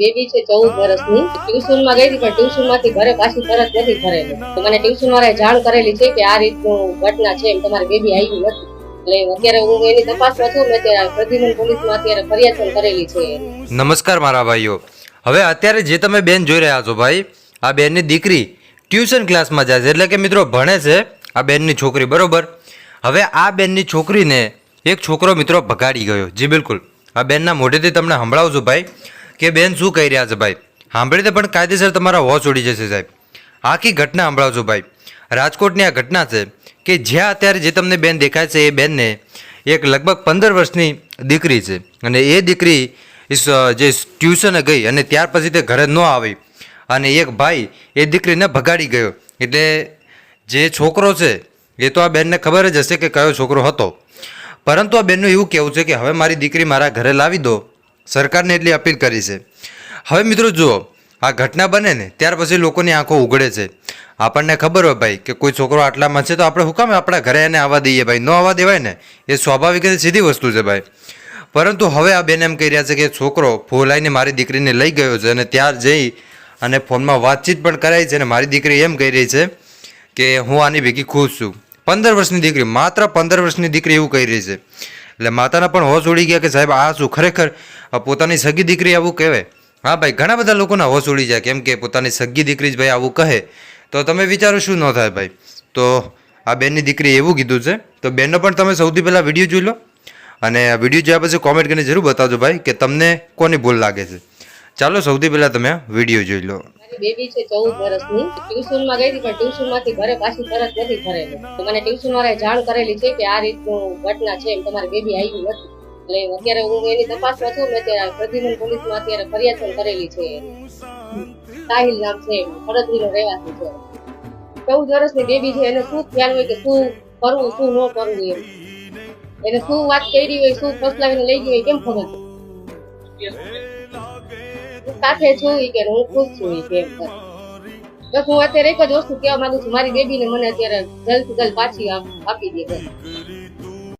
Baby છે ચૌદ વર્ષની. ટ્યુશનમાં ગઈ હતી, પણ ટ્યુશનમાંથી ઘરે પાછી તરત નથી ફરેલી તો મને ટ્યુશન વાળાએ જાણ કરેલી છે કે આ રીતનું ઘટના છે એમ તમારી બેબી આવી નથી નમસ્કાર મારા ભાઈઓ. હવે અત્યારે જે તમે બેન જોઈ રહ્યા છો ભાઈ, આ બેનની દીકરી ટ્યુશન ક્લાસમાં જાય છે. એટલે કે મિત્રો ભણે છે આ બેનની છોકરી, બરોબર? હવે આ બેનની છોકરીને એક છોકરો મિત્રો ભગાડી ગયો. જી, બિલકુલ. આ બેનના મોઢેથી તમને સંભળાવું છું ભાઈ. કે બેન શું કહી રહ્યા છે ભાઈ? સાંભળીને પણ કાયદેસર તમારા હોશ ઉડી જશે સાહેબ. આખી ઘટના સંભળાવજો ભાઈ. રાજકોટની આ ઘટના છે કે જ્યાં અત્યારે જે તમને બેન દેખાય છે એ બેનને એક લગભગ પંદર વર્ષની દીકરી છે. અને એ દીકરી જે ટ્યુશને ગઈ અને ત્યાર પછી તે ઘરે ન આવી. અને એક ભાઈ એ દીકરીને ભગાડી ગયો. એટલે જે છોકરો છે, એ તો આ બેનને ખબર જ હશે કે કયો છોકરો હતો. પરંતુ આ બેનનું એવું કહેવું છે કે હવે મારી દીકરી મારા ઘરે લાવી દો. સરકારને એટલી અપીલ કરી છે. હવે મિત્રો જુઓ, આ ઘટના બને ને, ત્યાર પછી લોકોની આંખો ઉઘડે છે. આપણને ખબર હોય ભાઈ કે કોઈ છોકરો આટલામાં છે તો આપણે હું કામ આપણા ઘરે એને આવવા દઈએ ભાઈ? ન આવવા દેવાય ને, એ સ્વાભાવિક રીતે સીધી વસ્તુ છે ભાઈ. પરંતુ હવે આ બેન એમ કહી રહ્યા છે કે છોકરો ફોલાઈને મારી દીકરીને લઈ ગયો છે અને ત્યાં જઈ અને ફોનમાં વાતચીત પણ કરાઈ છે અને મારી દીકરી એમ કહી રહી છે કે હું આની ભેગી ખુશ છું. પંદર વર્ષની દીકરી, માત્ર પંદર વર્ષની દીકરી એવું કહી રહી છે. એટલે માતાના પણ હોશ ઉડી ગયા કે સાહેબ, આ શું ખરેખર પોતાની સગી દીકરી આવું કહેવાય? હા ભાઈ, ઘણા બધા લોકોના હોશ ઉડી જાય, કેમ કે પોતાની સગી દીકરી જ ભાઈ આવું કહે. તો તમે વિચારો શું ન થાય ભાઈ? તો આ બેનની દીકરી એવું કીધું છે, તો બેનનો પણ તમે સૌથી પહેલાં વીડિયો જોઈ લો. અને આ વીડિયો જોયા પછી કોમેન્ટ કરીને જરૂર બતાવજો ભાઈ, કે તમને કોની ભૂલ લાગે છે. ચાલો સૌથી પહેલા તમે વીડિયો જોઈ લો. બેબી છે ચૌદ વર્ષની. ટ્યુશનમાં ગઈ હતી, પણ ટ્યુશનમાંથી ઘરે પાછી તરત નથી ભરેલી. મને ટ્યુશન વાળાએ જાણ કરેલી છે કે આ રીતનું ઘટના છે એમ તમારી બેબી આવી નથી એટલે અત્યારે હું એની તપાસમાં છું મેં અત્યારે પ્રદ્યુમન પોલીસમાં અત્યારે ફરિયાદ પણ કરેલી છે. સાહિલ નામ છે ફરજરીનો રહેવાસી છે. ચૌદ વર્ષની બેબી છે, એને શું ખ્યાલ હોય કે શું કરવું, શું ન કરવું એમ. એને શું વાત કરી હોય, શું ફસલાવીને લઈ ગઈ હોય, કેમ ખબર? સાથે છું કે હું ખુશ છું કે બસ હું અત્યારે એક જ વસ્તુ કહેવા માંગુ છું, મારી બેબીને મને અત્યારે જલ્દ જલ્દ પાછી આપી દે.